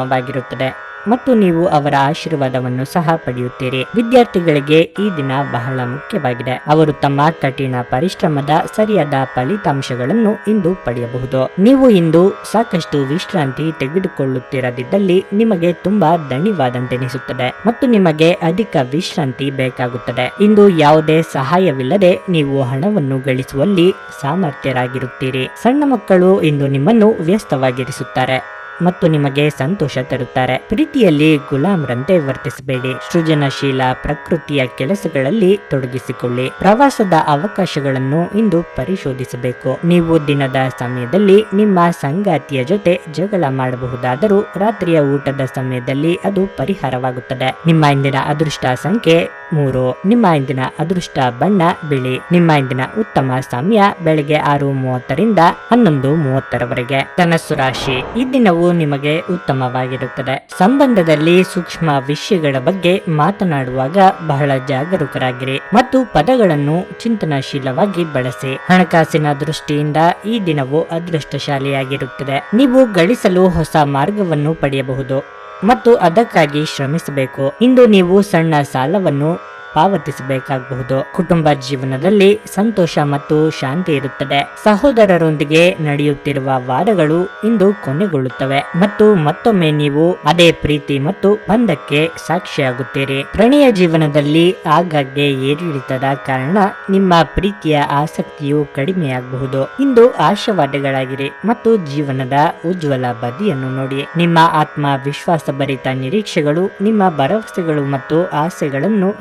A: ಉತ್ತಮವಾಗಿರುತ್ತದೆ. ಮತ್ತು ನೀವು ಅವರ ಆಶೀರ್ವಾದವನ್ನು ಸಹ ಪಡೆಯುತ್ತೀರಿ. ವಿದ್ಯಾರ್ಥಿಗಳಿಗೆ ಈ ದಿನ ಬಹಳ ಮುಖ್ಯವಾಗಿದೆ. ಅವರು ತಮ್ಮ ಕಠಿಣ ಪರಿಶ್ರಮದ ಸರಿಯಾದ ಫಲಿತಾಂಶಗಳನ್ನು ಇಂದು ಪಡೆಯಬಹುದು. ನೀವು ಇಂದು ಸಾಕಷ್ಟು ವಿಶ್ರಾಂತಿ ತೆಗೆದುಕೊಳ್ಳುತ್ತಿರದಿದ್ದಲ್ಲಿ ನಿಮಗೆ ತುಂಬಾ ದಣಿವಾದಂತೆನಿಸುತ್ತದೆ ಮತ್ತು ನಿಮಗೆ ಅಧಿಕ ವಿಶ್ರಾಂತಿ ಬೇಕಾಗುತ್ತದೆ. ಇಂದು ಯಾವುದೇ ಸಹಾಯವಿಲ್ಲದೆ ನೀವು ಹಣವನ್ನು ಗಳಿಸುವಲ್ಲಿ ಸಾಮರ್ಥ್ಯರಾಗಿರುತ್ತೀರಿ. ಸಣ್ಣ ಮಕ್ಕಳು ಇಂದು ನಿಮ್ಮನ್ನು ವ್ಯಸ್ತವಾಗಿರಿಸುತ್ತಾರೆ. ಮತ್ತು ನಿಮಗೆ ಸಂತೋಷ ತರುತ್ತಾರೆ. ಪ್ರೀತಿಯಲ್ಲಿ ಗುಲಾಮ್ರಂತೆ ವರ್ತಿಸಬೇಡಿ. ಸೃಜನಶೀಲ ಪ್ರಕೃತಿಯ ಕೆಲಸಗಳಲ್ಲಿ ತೊಡಗಿಸಿಕೊಳ್ಳಿ. ಪ್ರವಾಸದ ಅವಕಾಶಗಳನ್ನು ಇಂದು ಪರಿಶೋಧಿಸಬೇಕು. ನೀವು ದಿನದ ಸಮಯದಲ್ಲಿ ನಿಮ್ಮ ಸಂಗಾತಿಯ ಜೊತೆ ಜಗಳ ಮಾಡಬಹುದಾದರೂ ರಾತ್ರಿಯ ಊಟದ ಸಮಯದಲ್ಲಿ ಅದು ಪರಿಹಾರವಾಗುತ್ತದೆ. ನಿಮ್ಮ ಇಂದಿನ ಅದೃಷ್ಟ ಸಂಖ್ಯೆ ಮೂರು. ನಿಮ್ಮ ಇಂದಿನ ಅದೃಷ್ಟ ಬಣ್ಣ ಬಿಳಿ. ನಿಮ್ಮ ಇಂದಿನ ಉತ್ತಮ ಸಮಯ ಬೆಳಗ್ಗೆ ಆರು ಮೂವತ್ತರಿಂದ ಹನ್ನೊಂದು ಮೂವತ್ತರವರೆಗೆ. ಧನಸ್ಸು ರಾಶಿ. ಈ ದಿನವು ನಿಮಗೆ ಉತ್ತಮವಾಗಿರುತ್ತದೆ. ಸಂಬಂಧದಲ್ಲಿ ಸೂಕ್ಷ್ಮ ವಿಷಯಗಳ ಬಗ್ಗೆ ಮಾತನಾಡುವಾಗ ಬಹಳ ಜಾಗರೂಕರಾಗಿರಿ ಮತ್ತು ಪದಗಳನ್ನು ಚಿಂತನಾಶೀಲವಾಗಿ ಬಳಸಿ. ಹಣಕಾಸಿನ ದೃಷ್ಟಿಯಿಂದ ಈ ದಿನವು ಅದೃಷ್ಟಶಾಲಿಯಾಗಿರುತ್ತದೆ. ನೀವು ಗಳಿಸಲು ಹೊಸ ಮಾರ್ಗವನ್ನು ಪಡೆಯಬಹುದು ಮತ್ತು ಅದಕ್ಕಾಗಿ ಶ್ರಮಿಸಬೇಕು. ಇಂದು ನೀವು ಸಣ್ಣ ಸಾಲವನ್ನು ಪಾವತಿಸಬೇಕಾಗಬಹುದು. ಕುಟುಂಬ ಜೀವನದಲ್ಲಿ ಸಂತೋಷ ಮತ್ತು ಶಾಂತಿ ಇರುತ್ತದೆ. ಸಹೋದರರೊಂದಿಗೆ ನಡೆಯುತ್ತಿರುವ ವಾದಗಳು ಇಂದು ಕೊನೆಗೊಳ್ಳುತ್ತವೆ. ಮತ್ತು ಮತ್ತೊಮ್ಮೆ ನೀವು ಅದೇ ಪ್ರೀತಿ ಮತ್ತು ಬಂಧಕ್ಕೆ ಸಾಕ್ಷಿಯಾಗುತ್ತೀರಿ. ಪ್ರಣಯ ಜೀವನದಲ್ಲಿ ಆಗಾಗ್ಗೆ ಏರಿಳಿತದ ಕಾರಣ ನಿಮ್ಮ ಪ್ರೀತಿಯ ಆಸಕ್ತಿಯು ಕಡಿಮೆಯಾಗಬಹುದು. ಇಂದು ಆಶಾವಾದಿಗಳಾಗಿರಿ ಮತ್ತು ಜೀವನದ ಉಜ್ವಲ ಬದಿಯನ್ನು ನೋಡಿ. ನಿಮ್ಮ ಆತ್ಮ ವಿಶ್ವಾಸಭರಿತ ನಿರೀಕ್ಷೆಗಳು, ನಿಮ್ಮ ಭರವಸೆಗಳು ಮತ್ತು ಆಸೆಗಳನ್ನು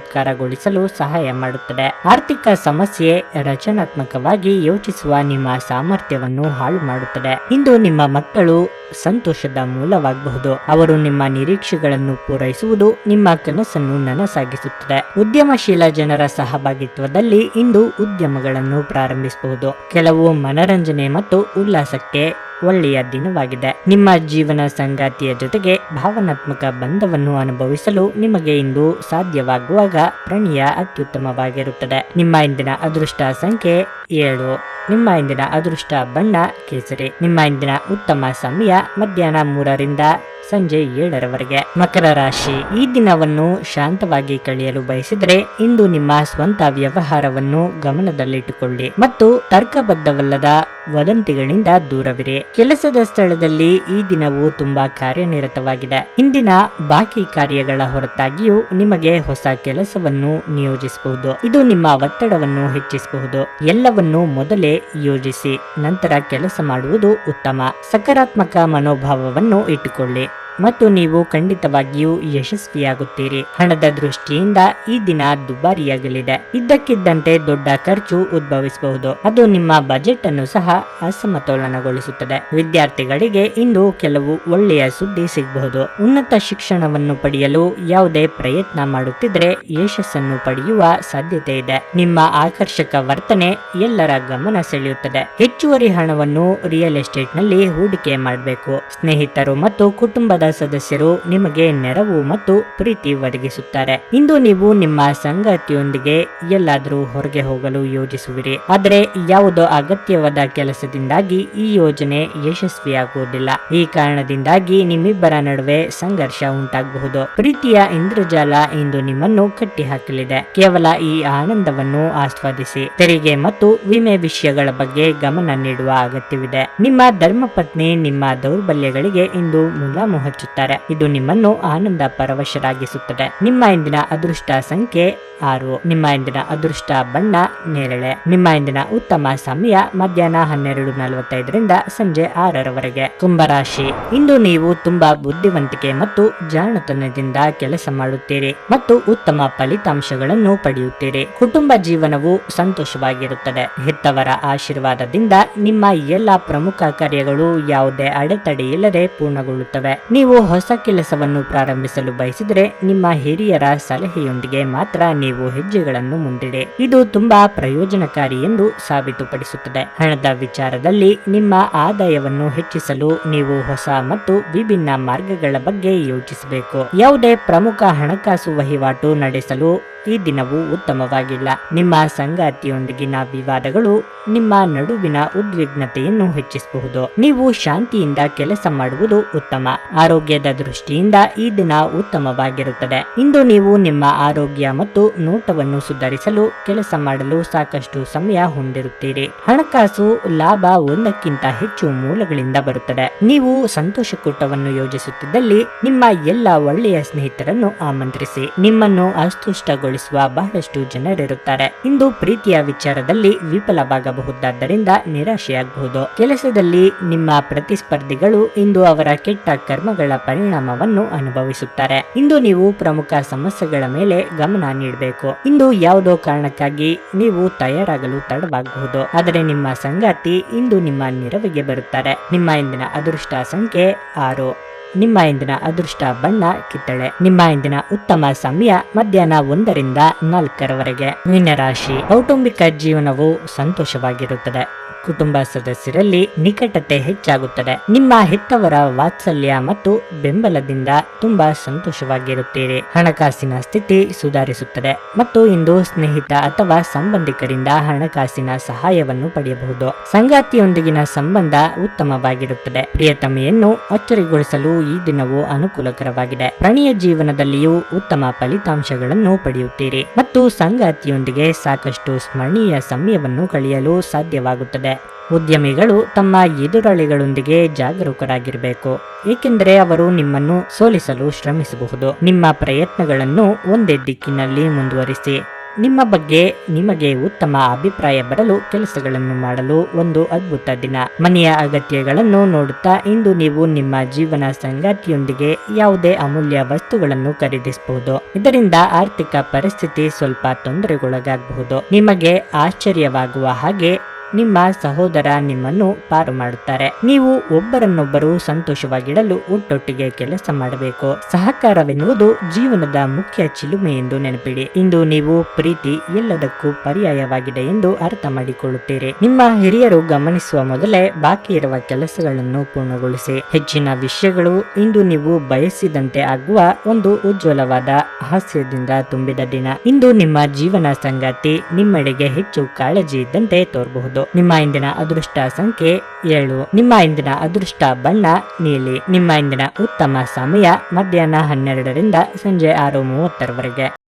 A: ಸಾಕ್ಷಾತ್ಕಾರಗೊಳಿಸಲು ಸಹಾಯ ಮಾಡುತ್ತದೆ. ಆರ್ಥಿಕ ಸಮಸ್ಯೆ ರಚನಾತ್ಮಕವಾಗಿ ಯೋಚಿಸುವ ನಿಮ್ಮ ಸಾಮರ್ಥ್ಯವನ್ನು ಹಾಳು ಮಾಡುತ್ತದೆ. ಇಂದು ನಿಮ್ಮ ಮಕ್ಕಳು ಸಂತೋಷದ ಮೂಲವಾಗಬಹುದು. ಅವರು ನಿಮ್ಮ ನಿರೀಕ್ಷೆಗಳನ್ನು ಪೂರೈಸುವುದು ನಿಮ್ಮ ಕನಸನ್ನು ನನಸಾಗಿಸುತ್ತದೆ. ಉದ್ಯಮಶೀಲ ಜನರ ಸಹಭಾಗಿತ್ವದಲ್ಲಿ ಇಂದು ಉದ್ಯಮಗಳನ್ನು ಪ್ರಾರಂಭಿಸಬಹುದು. ಕೆಲವು ಮನರಂಜನೆ ಮತ್ತು ಉಲ್ಲಾಸಕ್ಕೆ ಒಳ್ಳೆಯ ದಿನವಾಗಿದೆ. ನಿಮ್ಮ ಜೀವನ ಸಂಗಾತಿಯ ಜೊತೆಗೆ ಭಾವನಾತ್ಮಕ ಬಂಧವನ್ನು ಅನುಭವಿಸಲು ನಿಮಗೆ ಇಂದು ಸಾಧ್ಯವಾಗುವಾಗ ಪ್ರಣಯ ಅತ್ಯುತ್ತಮವಾಗಿರುತ್ತದೆ. ನಿಮ್ಮ ಇಂದಿನ ಅದೃಷ್ಟ ಸಂಖ್ಯೆ ಏಳು. ನಿಮ್ಮ ಇಂದಿನ ಅದೃಷ್ಟ ಬಣ್ಣ ಕೇಸರಿ. ನಿಮ್ಮ ಇಂದಿನ ಉತ್ತಮ ಸಮಯ ಮಧ್ಯಾಹ್ನ ಮೂರರಿಂದ ಸಂಜೆ ಏಳರವರೆಗೆ ಮಕರ ರಾಶಿ. ಈ ದಿನವನ್ನು ಶಾಂತವಾಗಿ ಕಳೆಯಲು ಬಯಸಿದರೆ ಇಂದು ನಿಮ್ಮ ಸ್ವಂತ ವ್ಯವಹಾರವನ್ನು ಗಮನದಲ್ಲಿಟ್ಟುಕೊಳ್ಳಿ ಮತ್ತು ತರ್ಕಬದ್ಧವಲ್ಲದ ವದಂತಿಗಳಿಂದ ದೂರವಿರಿ. ಕೆಲಸದ ಸ್ಥಳದಲ್ಲಿ ಈ ದಿನವು ತುಂಬಾ ಕಾರ್ಯನಿರತವಾಗಿದೆ. ಇಂದಿನ ಬಾಕಿ ಕಾರ್ಯಗಳ ಹೊರತಾಗಿಯೂ ನಿಮಗೆ ಹೊಸ ಕೆಲಸವನ್ನು ನಿಯೋಜಿಸಬಹುದು. ಇದು ನಿಮ್ಮ ಒತ್ತಡವನ್ನು ಹೆಚ್ಚಿಸಬಹುದು. ಎಲ್ಲವನ್ನು ಮೊದಲೇ ಯೋಜಿಸಿ, ನಂತರ ಕೆಲಸ ಮಾಡುವುದು ಉತ್ತಮ. ಸಕಾರಾತ್ಮಕ ಮನೋಭಾವವನ್ನು ಇಟ್ಟುಕೊಳ್ಳಿ. ಮತ್ತು ನೀವು ಖಂಡಿತವಾಗಿಯೂ ಯಶಸ್ವಿಯಾಗುತ್ತೀರಿ. ಹಣದ ದೃಷ್ಟಿಯಿಂದ ಈ ದಿನ ದುಬಾರಿಯಾಗಲಿದೆ. ಇದ್ದಕ್ಕಿದ್ದಂತೆ ದೊಡ್ಡ ಖರ್ಚು ಉದ್ಭವಿಸಬಹುದು. ಅದು ನಿಮ್ಮ ಬಜೆಟ್ ಅನ್ನು ಸಹ ಅಸಮತೋಲನಗೊಳಿಸುತ್ತದೆ. ವಿದ್ಯಾರ್ಥಿಗಳಿಗೆ ಇಂದು ಕೆಲವು ಒಳ್ಳೆಯ ಸುದ್ದಿ ಸಿಗಬಹುದು. ಉನ್ನತ ಶಿಕ್ಷಣವನ್ನು ಪಡೆಯಲು ಯಾವುದೇ ಪ್ರಯತ್ನ ಮಾಡುತ್ತಿದ್ರೆ ಯಶಸ್ಸನ್ನು ಪಡೆಯುವ ಸಾಧ್ಯತೆ ಇದೆ. ನಿಮ್ಮ ಆಕರ್ಷಕ ವರ್ತನೆ ಎಲ್ಲರ ಗಮನ ಸೆಳೆಯುತ್ತದೆ. ಹೆಚ್ಚುವರಿ ಹಣವನ್ನು ರಿಯಲ್ ಎಸ್ಟೇಟ್ನಲ್ಲಿ ಹೂಡಿಕೆ ಮಾಡಬೇಕು. ಸ್ನೇಹಿತರು ಮತ್ತು ಕುಟುಂಬದ ಸದಸ್ಯರು ನಿಮಗೆ ನೆರವು ಮತ್ತು ಪ್ರೀತಿ ಒದಗಿಸುತ್ತಾರೆ. ಇಂದು ನೀವು ನಿಮ್ಮ ಸಂಗಾತಿಯೊಂದಿಗೆ ಎಲ್ಲಾದರೂ ಹೊರಗೆ ಹೋಗಲು ಯೋಜಿಸುವಿರಿ. ಆದರೆ ಯಾವುದೋ ಅಗತ್ಯವಾದ ಕೆಲಸದಿಂದಾಗಿ ಈ ಯೋಜನೆ ಯಶಸ್ವಿಯಾಗುವುದಿಲ್ಲ. ಈ ಕಾರಣದಿಂದಾಗಿ ನಿಮ್ಮಿಬ್ಬರ ನಡುವೆ ಸಂಘರ್ಷ ಉಂಟಾಗಬಹುದು. ಪ್ರೀತಿಯ ಇಂದ್ರಜಾಲ ಇಂದು ನಿಮ್ಮನ್ನು ಕಟ್ಟಿಹಾಕಲಿದೆ. ಕೇವಲ ಈ ಆನಂದವನ್ನು ಆಸ್ವಾದಿಸಿ, ತೆರಿಗೆ ಮತ್ತು ವಿಮೆ ವಿಷಯಗಳ ಬಗ್ಗೆ ಗಮನ ನೀಡುವ ಅಗತ್ಯವಿದೆ. ನಿಮ್ಮ ಧರ್ಮಪತ್ನಿ ನಿಮ್ಮ ದೌರ್ಬಲ್ಯಗಳಿಗೆ ಇಂದು ಮುಲಾಮು ಹಚ್ಚುತ್ತಾರೆ ಇದು ನಿಮ್ಮನ್ನು ಆನಂದ ಪರವಶರಾಗಿಸುತ್ತದೆ. ನಿಮ್ಮ ಇಂದಿನ ಅದೃಷ್ಟ ಸಂಖ್ಯೆ ಆರು. ನಿಮ್ಮ ಇಂದಿನ ಅದೃಷ್ಟ ಬಣ್ಣ, ನೇರಳೆ. ನಿಮ್ಮ ಇಂದಿನ ಉತ್ತಮ ಸಮಯ ಮಧ್ಯಾಹ್ನ ಹನ್ನೆರಡು ನಲವತ್ತೈದರಿಂದ ಸಂಜೆ ಆರರವರೆಗೆ. ಕುಂಭರಾಶಿ. ಇಂದು ನೀವು ತುಂಬಾ ಬುದ್ಧಿವಂತಿಕೆ ಮತ್ತು ಜಾಣತನದಿಂದ ಕೆಲಸ ಮಾಡುತ್ತೀರಿ ಮತ್ತು ಉತ್ತಮ ಫಲಿತಾಂಶಗಳನ್ನು ಪಡೆಯುತ್ತೀರಿ. ಕುಟುಂಬ ಜೀವನವು ಸಂತೋಷವಾಗಿರುತ್ತದೆ. ಹೆತ್ತವರ ಆಶೀರ್ವಾದದಿಂದ ನಿಮ್ಮ ಎಲ್ಲ ಪ್ರಮುಖ ಕಾರ್ಯಗಳು ಯಾವುದೇ ಅಡೆತಡೆ ಇಲ್ಲದೆ ಪೂರ್ಣಗೊಳ್ಳುತ್ತವೆ. ನೀವು ಹೊಸ ಕೆಲಸವನ್ನು ಪ್ರಾರಂಭಿಸಲು ಬಯಸಿದರೆ ನಿಮ್ಮ ಹಿರಿಯರ ಸಲಹೆಯೊಂದಿಗೆ ಮಾತ್ರ ನೀವು ಹೆಜ್ಜೆಗಳನ್ನು ಮುಂದಿಡಿ. ಇದು ತುಂಬಾ ಪ್ರಯೋಜನಕಾರಿ ಎಂದು ಸಾಬೀತುಪಡಿಸುತ್ತದೆ. ಹಣದ ವಿಚಾರದಲ್ಲಿ ನಿಮ್ಮ ಆದಾಯವನ್ನು ಹೆಚ್ಚಿಸಲು ನೀವು ಹೊಸ ಮತ್ತು ವಿಭಿನ್ನ ಮಾರ್ಗಗಳ ಬಗ್ಗೆ ಯೋಚಿಸಬೇಕು. ಯಾವುದೇ ಪ್ರಮುಖ ಹಣಕಾಸು ವಹಿವಾಟು ನಡೆಸಲು ಈ ದಿನವು ಉತ್ತಮವಾಗಿಲ್ಲ. ನಿಮ್ಮ ಸಂಗಾತಿಯೊಂದಿಗಿನ ವಿವಾದಗಳು ನಿಮ್ಮ ನಡುವಿನ ಉದ್ವಿಗ್ನತೆಯನ್ನು ಹೆಚ್ಚಿಸಬಹುದು. ನೀವು ಶಾಂತಿಯಿಂದ ಕೆಲಸ ಮಾಡುವುದು ಉತ್ತಮ. ಆರೋಗ್ಯದ ದೃಷ್ಟಿಯಿಂದ ಈ ದಿನ ಉತ್ತಮವಾಗಿರುತ್ತದೆ. ಇಂದು ನೀವು ನಿಮ್ಮ ಆರೋಗ್ಯ ಮತ್ತು ನೋಟವನ್ನು ಸುಧಾರಿಸಲು ಕೆಲಸ ಮಾಡಲು ಸಾಕಷ್ಟು ಸಮಯ ಹೊಂದಿರುತ್ತೀರಿ. ಹಣಕಾಸು ಲಾಭ ಒಂದಕ್ಕಿಂತ ಹೆಚ್ಚು ಮೂಲಗಳಿಂದ ಬರುತ್ತದೆ. ನೀವು ಸಂತೋಷಕೂಟವನ್ನು ಯೋಜಿಸುತ್ತಿದ್ದಲ್ಲಿ ನಿಮ್ಮ ಎಲ್ಲ ಒಳ್ಳೆಯ ಸ್ನೇಹಿತರನ್ನು ಆಮಂತ್ರಿಸಿ. ನಿಮ್ಮನ್ನು ಅಸ್ತುಷ್ಟಗೊಳಿಸುವ ಬಹಳಷ್ಟು ಜನರಿರುತ್ತಾರೆ. ಇಂದು ಪ್ರೀತಿಯ ವಿಚಾರದಲ್ಲಿ ವಿಫಲವಾಗಬಹುದಾದ್ದರಿಂದ ನಿರಾಶೆಯಾಗಬಹುದು. ಕೆಲಸದಲ್ಲಿ ನಿಮ್ಮ ಪ್ರತಿಸ್ಪರ್ಧಿಗಳು ಇಂದು ಅವರ ಕೆಟ್ಟ ಕರ್ಮಗಳ ಪರಿಣಾಮವನ್ನು ಅನುಭವಿಸುತ್ತಾರೆ. ಇಂದು ನೀವು ಪ್ರಮುಖ ಸಮಸ್ಯೆಗಳ ಮೇಲೆ ಗಮನ ನೀಡಬೇಕು. ಇಂದು ಯಾವುದೋ ಕಾರಣಕ್ಕಾಗಿ ನೀವು ತಯಾರಾಗಲು ತಡವಾಗಬಹುದು. ಆದರೆ ನಿಮ್ಮ ಸಂಗಾತಿ ಇಂದು ನಿಮ್ಮ ನೆರವಿಗೆ ಬರುತ್ತಾರೆ. ನಿಮ್ಮ ಇಂದಿನ ಅದೃಷ್ಟ ಸಂಖ್ಯೆ ಆರು. ನಿಮ್ಮ ಇಂದಿನ ಅದೃಷ್ಟ ಬಣ್ಣ ಕಿತ್ತಳೆ. ನಿಮ್ಮ ಇಂದಿನ ಉತ್ತಮ ಸಮಯ ಮಧ್ಯಾಹ್ನ ಒಂದರಿಂದ ನಾಲ್ಕರವರೆಗೆ. ಮೀನರಾಶಿ. ಕೌಟುಂಬಿಕ ಜೀವನವು ಸಂತೋಷವಾಗಿರುತ್ತದೆ. ಕುಟುಂಬ ಸದಸ್ಯರಲ್ಲಿ ನಿಕಟತೆ ಹೆಚ್ಚಾಗುತ್ತದೆ. ನಿಮ್ಮ ಹೆತ್ತವರ ವಾತ್ಸಲ್ಯ ಮತ್ತು ಬೆಂಬಲದಿಂದ ತುಂಬಾ ಸಂತೋಷವಾಗಿರುತ್ತೀರಿ. ಹಣಕಾಸಿನ ಸ್ಥಿತಿ ಸುಧಾರಿಸುತ್ತದೆ ಮತ್ತು ಇಂದು ಸ್ನೇಹಿತ ಅಥವಾ ಸಂಬಂಧಿಕರಿಂದ ಹಣಕಾಸಿನ ಸಹಾಯವನ್ನು ಪಡೆಯಬಹುದು. ಸಂಗಾತಿಯೊಂದಿಗಿನ ಸಂಬಂಧ ಉತ್ತಮವಾಗಿರುತ್ತದೆ. ಪ್ರಿಯತಮೆಯನ್ನು ಅಚ್ಚರಿಗೊಳಿಸಲು ಈ ದಿನವು ಅನುಕೂಲಕರವಾಗಿದೆ. ಪ್ರಣಯ ಜೀವನದಲ್ಲಿಯೂ ಉತ್ತಮ ಫಲಿತಾಂಶಗಳನ್ನು ಪಡೆಯುತ್ತೀರಿ ಮತ್ತು ಸಂಗಾತಿಯೊಂದಿಗೆ ಸಾಕಷ್ಟು ಸ್ಮರಣೀಯ ಸಮಯವನ್ನು ಕಳೆಯಲು ಸಾಧ್ಯವಾಗುತ್ತದೆ. ಉದ್ಯಮಿಗಳು ತಮ್ಮ ಎದುರಾಳಿಗಳೊಂದಿಗೆ ಜಾಗರೂಕರಾಗಿರಬೇಕು, ಏಕೆಂದರೆ ಅವರು ನಿಮ್ಮನ್ನು ಸೋಲಿಸಲು ಶ್ರಮಿಸಬಹುದು. ನಿಮ್ಮ ಪ್ರಯತ್ನಗಳನ್ನು ಒಂದೇ ದಿಕ್ಕಿನಲ್ಲಿ ಮುಂದುವರಿಸಿ. ನಿಮ್ಮ ಬಗ್ಗೆ ನಿಮಗೆ ಉತ್ತಮ ಅಭಿಪ್ರಾಯ ಬರಲು ಕೆಲಸಗಳನ್ನು ಮಾಡಲು ಒಂದು ಅದ್ಭುತ ದಿನ. ಮನೆಯ ಅಗತ್ಯಗಳನ್ನು ನೋಡುತ್ತಾ ಇಂದು ನೀವು ನಿಮ್ಮ ಜೀವನ ಸಂಗಾತಿಯೊಂದಿಗೆ ಯಾವುದೇ ಅಮೂಲ್ಯ ವಸ್ತುಗಳನ್ನು ಖರೀದಿಸಬಹುದು. ಇದರಿಂದ ಆರ್ಥಿಕ ಪರಿಸ್ಥಿತಿ ಸ್ವಲ್ಪ ತೊಂದರೆಗೊಳಗಾಗಬಹುದು. ನಿಮಗೆ ಆಶ್ಚರ್ಯವಾಗುವ ಹಾಗೆ ನಿಮ್ಮ ಸಹೋದರ ನಿಮ್ಮನ್ನು ಪಾರು ಮಾಡುತ್ತಾರೆ. ನೀವು ಒಬ್ಬರನ್ನೊಬ್ಬರು ಸಂತೋಷವಾಗಿಡಲು ಒಟ್ಟೊಟ್ಟಿಗೆ ಕೆಲಸ ಮಾಡಬೇಕು. ಸಹಕಾರವೆನ್ನುವುದು ಜೀವನದ ಮುಖ್ಯ ಚಿಲುಮೆ ಎಂದು ನೆನಪಿಡಿ. ಇಂದು ನೀವು ಪ್ರೀತಿ ಎಲ್ಲದಕ್ಕೂ ಪರ್ಯಾಯವಾಗಿದೆ ಎಂದು ಅರ್ಥ ಮಾಡಿಕೊಳ್ಳುತ್ತೀರಿ. ನಿಮ್ಮ ಹಿರಿಯರು ಗಮನಿಸುವ ಮೊದಲೇ ಬಾಕಿ ಇರುವ ಕೆಲಸಗಳನ್ನು ಪೂರ್ಣಗೊಳಿಸಿ. ಹೆಚ್ಚಿನ ವಿಷಯಗಳು ಇಂದು ನೀವು ಬಯಸಿದಂತೆ ಆಗುವ ಒಂದು ಉಜ್ವಲವಾದ ಹಾಸ್ಯದಿಂದ ತುಂಬಿದ ದಿನ. ಇಂದು ನಿಮ್ಮ ಜೀವನ ಸಂಗಾತಿ ನಿಮ್ಮೆಡೆಗೆ ಹೆಚ್ಚು ಕಾಳಜಿ ಇದ್ದಂತೆ ತೋರಬಹುದು. ನಿಮ್ಮ ಇಂದಿನ ಅದೃಷ್ಟ ಸಂಖ್ಯೆ ಏಳು. ನಿಮ್ಮ ಇಂದಿನ ಅದೃಷ್ಟ ಬಣ್ಣ ನೀಲಿ. ನಿಮ್ಮ ಇಂದಿನ ಉತ್ತಮ ಸಮಯ ಮಧ್ಯಾಹ್ನ ಹನ್ನೆರಡರಿಂದ ಸಂಜೆ ಆರು ಮೂವತ್ತರವರೆಗೆ.